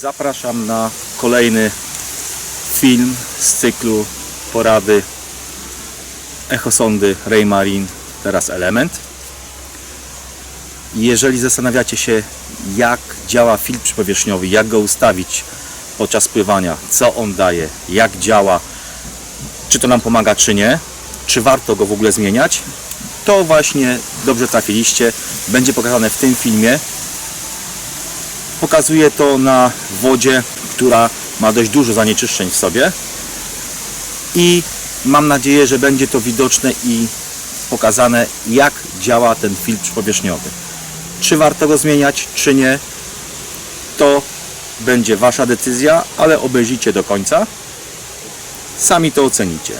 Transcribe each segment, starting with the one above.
Zapraszam na kolejny film z cyklu porady Echosondy Raymarine, teraz Element. Jeżeli zastanawiacie się, jak działa filtr przypowierzchniowy, jak go ustawić podczas pływania, co on daje, jak działa, czy to nam pomaga, czy nie, czy warto go w ogóle zmieniać, to właśnie dobrze trafiliście. Będzie pokazane w tym filmie. Pokazuję to na wodzie, która ma dość dużo zanieczyszczeń w sobie i mam nadzieję, że będzie to widoczne i pokazane, jak działa ten filtr przypowierzchniowy. Czy warto go zmieniać, czy nie, to będzie Wasza decyzja, ale obejrzyjcie do końca. Sami to ocenicie.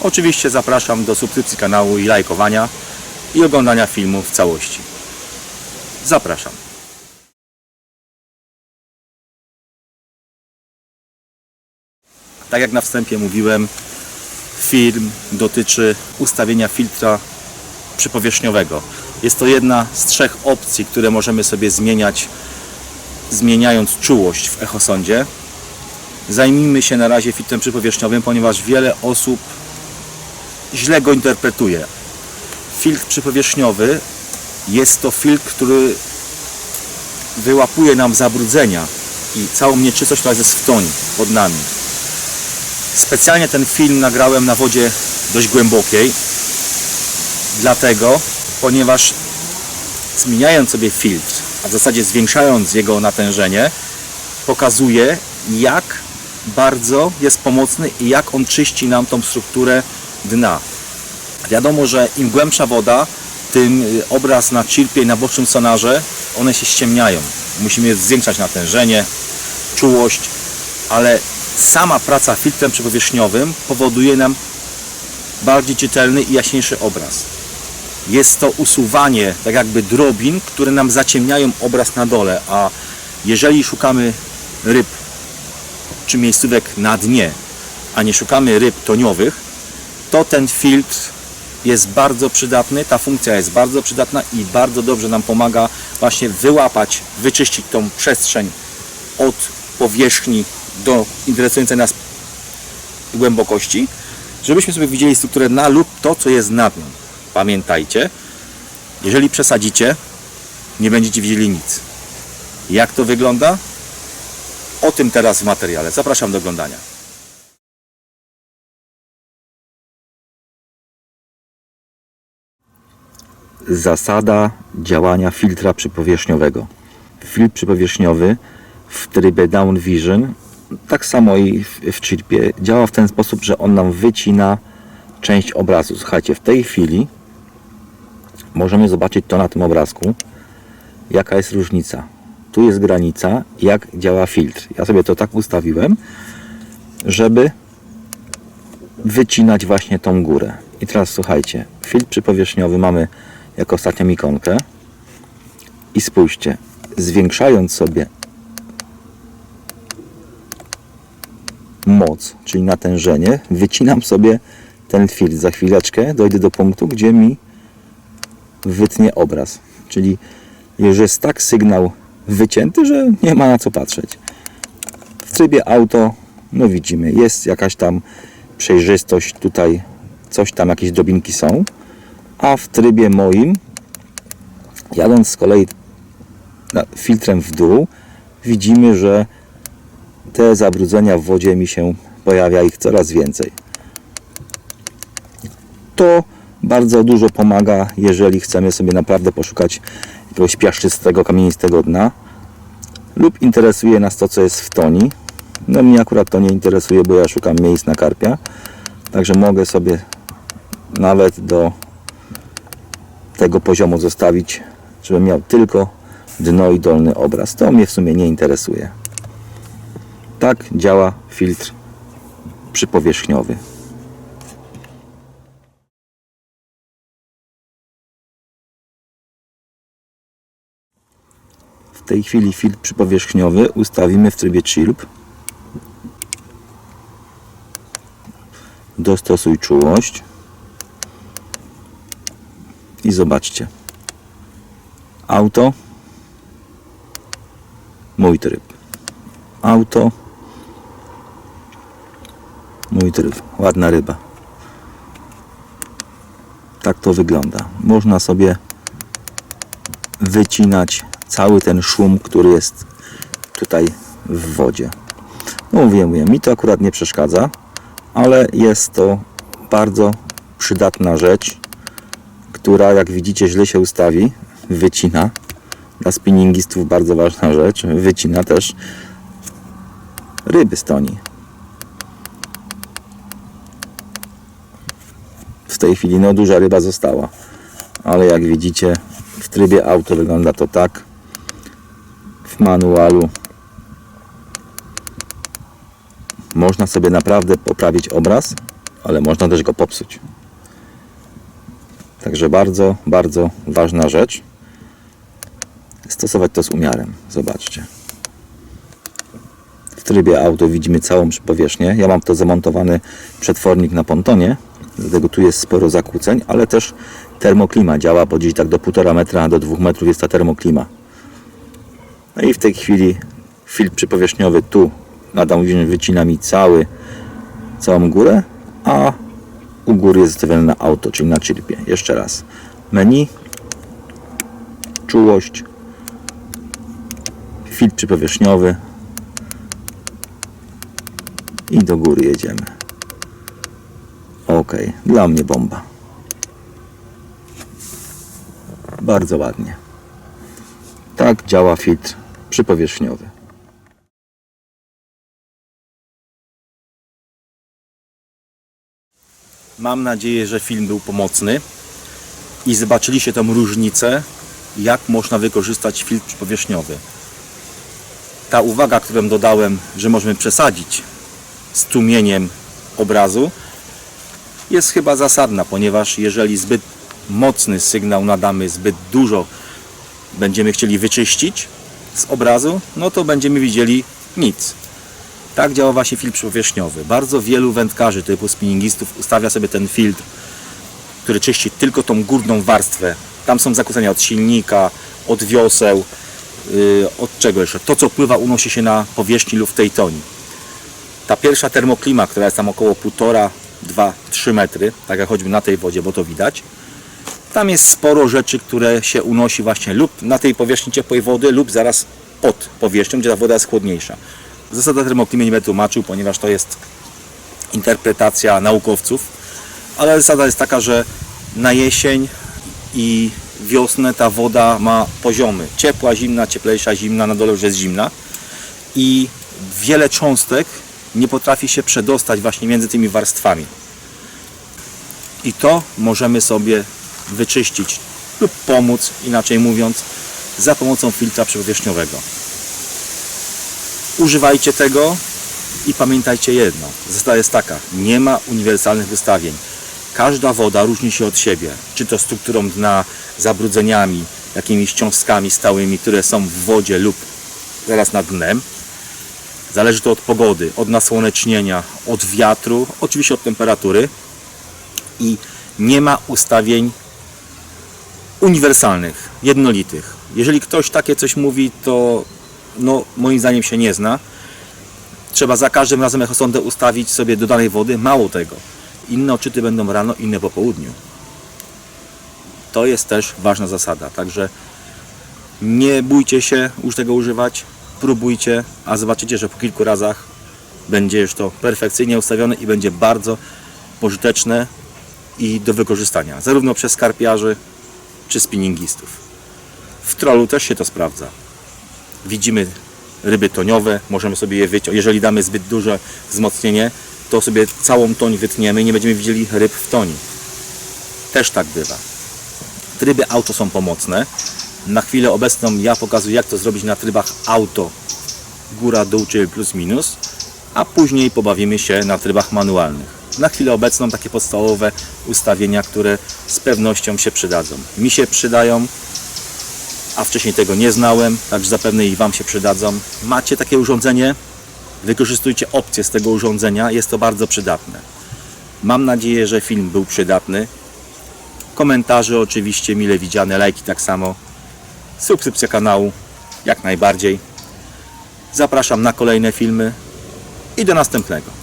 Oczywiście zapraszam do subskrypcji kanału i lajkowania i oglądania filmu w całości. Zapraszam. Tak jak na wstępie mówiłem, film dotyczy ustawienia filtra przypowierzchniowego. Jest to jedna z trzech opcji, które możemy sobie zmieniać, zmieniając czułość w echosondzie. Zajmijmy się na razie filtrem przypowierzchniowym, ponieważ wiele osób źle go interpretuje. Filtr przypowierzchniowy jest to filtr, który wyłapuje nam zabrudzenia i całą nieczystość, która jest w tonie pod nami. Specjalnie ten film nagrałem na wodzie dość głębokiej, dlatego, ponieważ zmieniając sobie filtr, a w zasadzie zwiększając jego natężenie, pokazuje jak bardzo jest pomocny i jak on czyści nam tą strukturę dna. Wiadomo, że im głębsza woda, tym y, obraz na chirpie i na bocznym sonarze, one się ściemniają. Musimy zwiększać natężenie, czułość, ale sama praca filtrem przepowierzchniowym powoduje nam bardziej czytelny i jaśniejszy obraz. Jest to usuwanie tak jakby drobin, które nam zaciemniają obraz na dole, a jeżeli szukamy ryb czy miejscówek na dnie, a nie szukamy ryb toniowych, to ten filtr jest bardzo przydatny, ta funkcja jest bardzo przydatna i bardzo dobrze nam pomaga właśnie wyłapać, wyczyścić tą przestrzeń od powierzchni do interesującej nas głębokości, żebyśmy sobie widzieli strukturę na lub to, co jest nad nią. Pamiętajcie, jeżeli przesadzicie, nie będziecie widzieli nic. Jak to wygląda? O tym teraz w materiale. Zapraszam do oglądania. Zasada działania filtra przypowierzchniowego. Filtr przypowierzchniowy w trybie Down Vision, tak samo i w, w chirpie, działa w ten sposób, że on nam wycina część obrazu. Słuchajcie, w tej chwili możemy zobaczyć to na tym obrazku, jaka jest różnica. Tu jest granica, jak działa filtr. Ja sobie to tak ustawiłem, żeby wycinać właśnie tą górę. I teraz słuchajcie, filtr przypowierzchniowy mamy jako ostatnią ikonkę i spójrzcie, zwiększając sobie moc, czyli natężenie, wycinam sobie ten filtr. Za chwileczkę dojdę do punktu, gdzie mi wytnie obraz. Czyli już jest tak sygnał wycięty, że nie ma na co patrzeć. W trybie auto, no widzimy, jest jakaś tam przejrzystość, tutaj coś tam, jakieś drobinki są, a w trybie moim, jadąc z kolei filtrem w dół, widzimy, że te zabrudzenia w wodzie mi się pojawia ich coraz więcej. To bardzo dużo pomaga, jeżeli chcemy sobie naprawdę poszukać jakiegoś piaszczystego, kamienistego dna lub interesuje nas to, co jest w toni. No mnie akurat to nie interesuje, bo ja szukam miejsc na karpia, także mogę sobie nawet do tego poziomu zostawić, żebym miał tylko dno i dolny obraz. To mnie w sumie nie interesuje. Tak działa filtr przypowierzchniowy. W tej chwili filtr przypowierzchniowy ustawimy w trybie chirp. Dostosuj czułość. I zobaczcie. Auto. Mój tryb. auto. Mój tryb, ładna ryba. Tak to wygląda. Można sobie wycinać cały ten szum, który jest tutaj w wodzie. No mówię, mówię, mi to akurat nie przeszkadza, ale jest to bardzo przydatna rzecz, która jak widzicie źle się ustawi, wycina. Dla spinningistów bardzo ważna rzecz, wycina też ryby z toni. W tej chwili no duża ryba została, ale jak widzicie w trybie auto wygląda to tak. W manualu można sobie naprawdę poprawić obraz, ale można też go popsuć. Także bardzo, bardzo ważna rzecz. Stosować to z umiarem. Zobaczcie. W trybie auto widzimy całą powierzchnię. Ja mam to zamontowany przetwornik na pontonie, dlatego tu jest sporo zakłóceń, ale też termoklima działa, bo gdzieś tak do 1,5 metra do 2 metrów jest ta termoklima. No i w tej chwili filtr przypowierzchniowy tu Downwind wycina mi cały, całą górę, a u góry jest ustawiony na auto, czyli na chirpie. Jeszcze raz. Menu, czułość, filtr przypowierzchniowy i do góry jedziemy. Ok, dla mnie bomba. Bardzo ładnie. Tak działa filtr przypowierzchniowy. Mam nadzieję, że film był pomocny i zobaczyliście tą różnicę, jak można wykorzystać filtr przypowierzchniowy. Ta uwaga, którą dodałem, że możemy przesadzić z tłumieniem obrazu, jest chyba zasadna, ponieważ jeżeli zbyt mocny sygnał nadamy, zbyt dużo będziemy chcieli wyczyścić z obrazu, no to będziemy widzieli nic. Tak działa właśnie filtr przypowierzchniowy. Bardzo wielu wędkarzy typu spinningistów ustawia sobie ten filtr, który czyści tylko tą górną warstwę. Tam są zakłócenia od silnika, od wioseł, yy, od czego jeszcze? To, co pływa, unosi się na powierzchni lub w tej toni. Ta pierwsza termoklima, która jest tam około 1,5, 2, 3 metry, tak jak choćby na tej wodzie, bo to widać, tam jest sporo rzeczy, które się unosi właśnie lub na tej powierzchni ciepłej wody, lub zaraz pod powierzchnią, gdzie ta woda jest chłodniejsza. Zasada termoklimy nie będę tłumaczył, ponieważ to jest interpretacja naukowców, ale zasada jest taka, że na jesień i wiosnę ta woda ma poziomy. Ciepła, zimna, cieplejsza, zimna, na dole już jest zimna i wiele cząstek nie potrafi się przedostać właśnie między tymi warstwami. I to możemy sobie wyczyścić lub pomóc, inaczej mówiąc, za pomocą filtra przepowierzchniowego. Używajcie tego i pamiętajcie jedno. Zasada jest taka, nie ma uniwersalnych ustawień. Każda woda różni się od siebie, czy to strukturą dna, zabrudzeniami, jakimiś cząstkami stałymi, które są w wodzie lub zaraz nad dnem. Zależy to od pogody, od nasłonecznienia, od wiatru, oczywiście od temperatury i nie ma ustawień uniwersalnych, jednolitych. Jeżeli ktoś takie coś mówi, to no, moim zdaniem się nie zna. Trzeba za każdym razem jako sondę ustawić sobie do danej wody. Mało tego. Inne odczyty będą rano, inne po południu. To jest też ważna zasada. Także nie bójcie się już tego używać. Próbujcie, a zobaczycie, że po kilku razach będzie już to perfekcyjnie ustawione i będzie bardzo pożyteczne i do wykorzystania. Zarówno przez karpiarzy, czy spinningistów. W trollu też się to sprawdza. Widzimy ryby toniowe, możemy sobie je wyciąć. Jeżeli damy zbyt duże wzmocnienie, to sobie całą toń wytniemy i nie będziemy widzieli ryb w toni. Też tak bywa. Tryby auto są pomocne. Na chwilę obecną ja pokazuję jak to zrobić na trybach auto góra, dół, czyli plus minus, a później pobawimy się na trybach manualnych. Na chwilę obecną takie podstawowe ustawienia, które z pewnością się przydadzą. Mi się przydają, a wcześniej tego nie znałem, także zapewne i Wam się przydadzą. Macie takie urządzenie, wykorzystujcie opcje z tego urządzenia, jest to bardzo przydatne. Mam nadzieję, że film był przydatny. Komentarze oczywiście mile widziane, lajki tak samo. Subskrypcja kanału jak najbardziej. Zapraszam na kolejne filmy i do następnego.